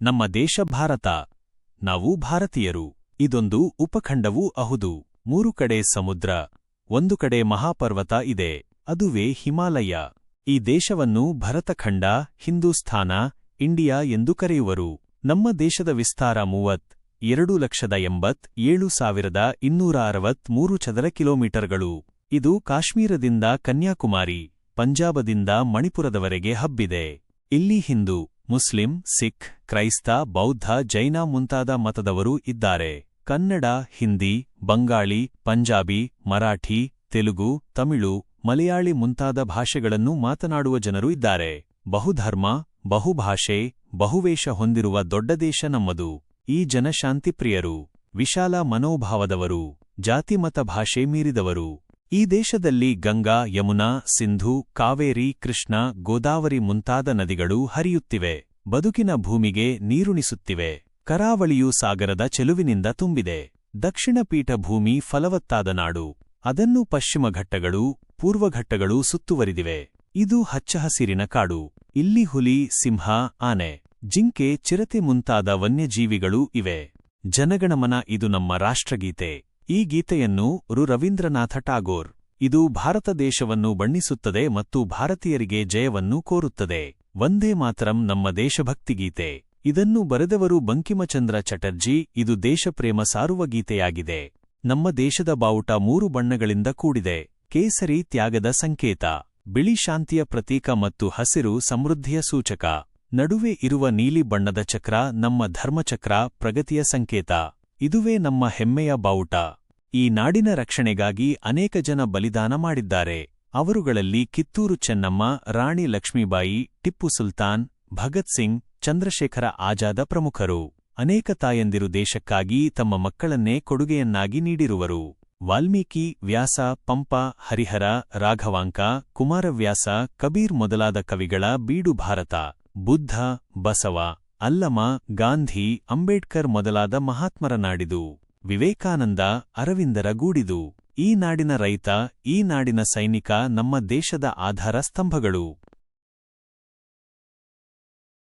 ನಮ್ಮ ದೇಶ ಭಾರತ. ನಾವು ಭಾರತೀಯರು. ಇದೊಂದು ಉಪಖಂಡವೂ ಅಹುದು. ಮೂರು ಕಡೆ ಸಮುದ್ರ, ಒಂದು ಕಡೆ ಮಹಾಪರ್ವತ ಇದೆ. ಅದುವೇ ಹಿಮಾಲಯ. ಈ ದೇಶವನ್ನು ಭರತಖಂಡ, ಹಿಂದೂಸ್ಥಾನ, ಇಂಡಿಯಾ ಎಂದು ಕರೆಯುವರು. ನಮ್ಮ ದೇಶದ ವಿಸ್ತಾರ ಮೂವತ್ ಎರಡು ಲಕ್ಷದ ಎಂಬತ್ ಏಳು ಸಾವಿರದ ಇನ್ನೂರ ಅರವತ್ಮೂರು ಚದರ ಕಿಲೋಮೀಟರ್ಗಳು. ಇದು ಕಾಶ್ಮೀರದಿಂದ ಕನ್ಯಾಕುಮಾರಿ, ಪಂಜಾಬದಿಂದ ಮಣಿಪುರದವರೆಗೆ ಹಬ್ಬಿದೆ. ಇಲ್ಲಿ ಹಿಂದೂ ಮುಸ್ಲಿಂ, ಸಿಖ್, ಕ್ರೈಸ್ತ, ಬೌದ್ಧ, ಜೈನ ಮುಂತಾದ ಮತದವರು ಇದ್ದಾರೆ. ಕನ್ನಡ, ಹಿಂದಿ, ಬಂಗಾಳಿ, ಪಂಜಾಬಿ, ಮರಾಠಿ, ತೆಲುಗು, ತಮಿಳು, ಮಲಯಾಳಿ ಮುಂತಾದ ಭಾಷೆಗಳನ್ನು ಮಾತನಾಡುವ ಜನರು ಇದ್ದಾರೆ. ಬಹುಧರ್ಮ, ಬಹುಭಾಷೆ, ಬಹುವೇಷ ಹೊಂದಿರುವ ದೊಡ್ಡ ದೇಶ ನಮ್ಮದು. ಈ ಜನಶಾಂತಿಪ್ರಿಯರು, ವಿಶಾಲ ಮನೋಭಾವದವರು ಜಾತಿಮತ ಭಾಷೆ ಮೀರಿದವರು. ಈ ದೇಶದಲ್ಲಿ ಗಂಗಾ, ಯಮುನಾ, ಸಿಂಧು, ಕಾವೇರಿ, ಕೃಷ್ಣ, ಗೋದಾವರಿ ಮುಂತಾದ ನದಿಗಳು ಹರಿಯುತ್ತಿವೆ. ಬದುಕಿನ ಭೂಮಿಗೆ ನೀರುಣಿಸುತ್ತಿವೆ. ಕರಾವಳಿಯು ಸಾಗರದ ಚೆಲುವಿನಿಂದ ತುಂಬಿದೆ. ದಕ್ಷಿಣ ಪೀಠಭೂಮಿ ಫಲವತ್ತಾದ ನಾಡು. ಅದನ್ನು ಪಶ್ಚಿಮ ಘಟ್ಟಗಳು ಪೂರ್ವಘಟ್ಟಗಳು ಸುತ್ತುವರಿದಿವೆ. ಇದು ಹಚ್ಚಹಸಿರಿನ ಕಾಡು. ಇಲ್ಲಿ ಹುಲಿ, ಸಿಂಹ, ಆನೆ, ಜಿಂಕೆ, ಚಿರತೆ ಮುಂತಾದ ವನ್ಯಜೀವಿಗಳೂ ಇವೆ. ಜನಗಣಮನ ಇದು ನಮ್ಮ ರಾಷ್ಟ್ರಗೀತೆ. ಈ ಗೀತೆಯನ್ನು ರು. ರವೀಂದ್ರನಾಥ ಟಾಗೋರ್. ಇದು ಭಾರತ ದೇಶವನ್ನು ಬಣ್ಣಿಸುತ್ತದೆ ಮತ್ತು ಭಾರತೀಯರಿಗೆ ಜಯವನ್ನು ಕೋರುತ್ತದೆ. ವಂದೇ ಮಾತರಂ ನಮ್ಮ ದೇಶಭಕ್ತಿಗೀತೆ ಇದನ್ನು ಬರೆದವರು ಬಂಕಿಮಚಂದ್ರ ಚಟರ್ಜಿ. ಇದು ದೇಶಪ್ರೇಮ ಸಾರುವ ಗೀತೆಯಾಗಿದೆ. ನಮ್ಮ ದೇಶದ ಬಾವುಟ ಮೂರು ಬಣ್ಣಗಳಿಂದ ಕೂಡಿದೆ. ಕೇಸರಿ ತ್ಯಾಗದ ಸಂಕೇತ. ಬಿಳಿ ಶಾಂತಿಯ ಪ್ರತೀಕ ಮತ್ತು ಹಸಿರು ಸಮೃದ್ಧಿಯ ಸೂಚಕ. ನಡುವೆ ಇರುವ ನೀಲಿ ಬಣ್ಣದ ಚಕ್ರ ನಮ್ಮ ಧರ್ಮಚಕ್ರ ಪ್ರಗತಿಯ ಸಂಕೇತ. ಇದುವೇ ನಮ್ಮ ಹೆಮ್ಮೆಯ ಬಾವುಟ. ಈ ನಾಡಿನ ರಕ್ಷಣೆಗಾಗಿ ಅನೇಕ ಜನ ಬಲಿದಾನ ಮಾಡಿದ್ದಾರೆ. ಅವರುಗಳಲ್ಲಿ ಕಿತ್ತೂರು ಚೆನ್ನಮ್ಮ, ರಾಣಿ ಲಕ್ಷ್ಮೀಬಾಯಿ, ಟಿಪ್ಪು ಸುಲ್ತಾನ್, ಭಗತ್ ಸಿಂಗ್, ಚಂದ್ರಶೇಖರ ಆಜಾದ ಪ್ರಮುಖರು. ಅನೇಕ ತಾಯಂದಿರು ದೇಶಕ್ಕಾಗಿ ತಮ್ಮ ಮಕ್ಕಳನ್ನೇ ಕೊಡುಗೆಯನ್ನಾಗಿ ನೀಡಿರುವರು. ವಾಲ್ಮೀಕಿ, ವ್ಯಾಸ, ಪಂಪ, ಹರಿಹರ, ರಾಘವಾಂಕ, ಕುಮಾರವ್ಯಾಸ, ಕಬೀರ್ ಮೊದಲಾದ ಕವಿಗಳ ಬೀಡು ಭಾರತ ಬುದ್ಧ, ಬಸವ ಅಲ್ಲಮ, ಗಾಂಧಿ, ಅಂಬೇಡ್ಕರ್ ಮೊದಲಾದ ಮಹಾತ್ಮರ ನಾಡಿದು. ವಿವೇಕಾನಂದ ಅರವಿಂದರ ಗೂಡಿದು. ಈ ನಾಡಿನ ರೈತ, ಈ ನಾಡಿನ ಸೈನಿಕ ನಮ್ಮ ದೇಶದ ಆಧಾರ ಸ್ತಂಭಗಳು.